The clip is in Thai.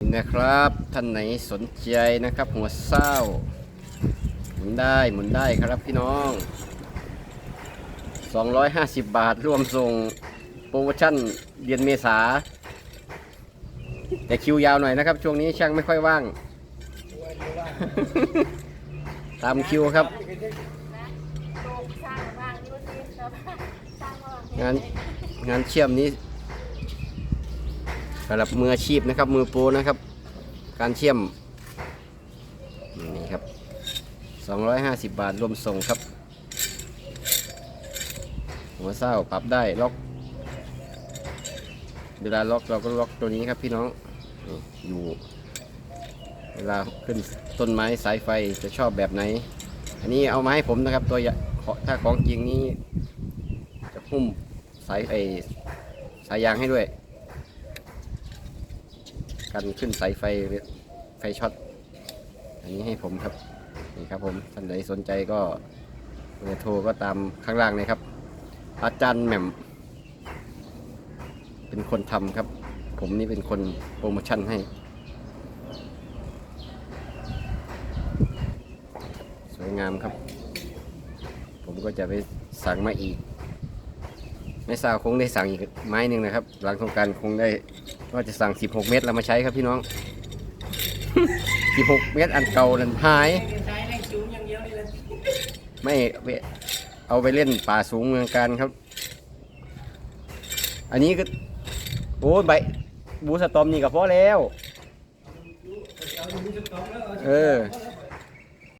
นี่นะครับ ท่านไหนสนใจนะครับ หัวเศร้าหมุนได้หมุนได้ครับพี่น้อง 250 บาทรวมส่งโปรโมชั่นเดือนเมษาแต่คิวยาวหน่อยนะครับ ช่วงนี้ช่างไม่ค่อยว่าง ตามคิวครับโลกสร้างบ้างนี่ว่าสิครับสร้างว่างงานงานเชื่อมนี้ สำหรับมืออาชีพนะครับ มือโปรนะครับ การเชื่อมนี่ครับ 250 บาทรวมส่งครับ หัวเศร้าปรับได้ล็อก เวลาล็อกเราก็ล็อกตัวนี้ครับพี่น้องอยู่ เวลาขึ้นต้นไม้สายไฟจะชอบแบบไหน อันนี้เอามาให้ผมนะครับ ตัวถ้าของจริงนี้จะหุ้มสายไอสายยางให้ด้วย กันขึ้นสายไฟไฟช็อต อันนี้ให้ผมครับ นี่ครับผมท่านใดสนใจก็เบอร์โทรก็ตามข้างล่างเลยครับ อาจารย์แหม่ม เป็นคนทำครับ ผมนี่เป็นคนโปรโมชั่นให้ สวยงามครับ ผมก็จะไปสั่งมาอีก ไม่ทราบคงได้สั่งอีกไม้หนึ่งนะครับ หลังโครงการคงได้ก็จะสั่ง 16 เมตรแล้วมาใช้ครับพี่น้อง 16 เมตรอันเก่านั้นหายใช้แรงจูงอย่าย ไม่เอาไปเล่นป่าสูงเมืองการครับ อันนี้ก็โอ้ใบบูสตอมนี่ก็พอแล้วเพ้อแล้วเออ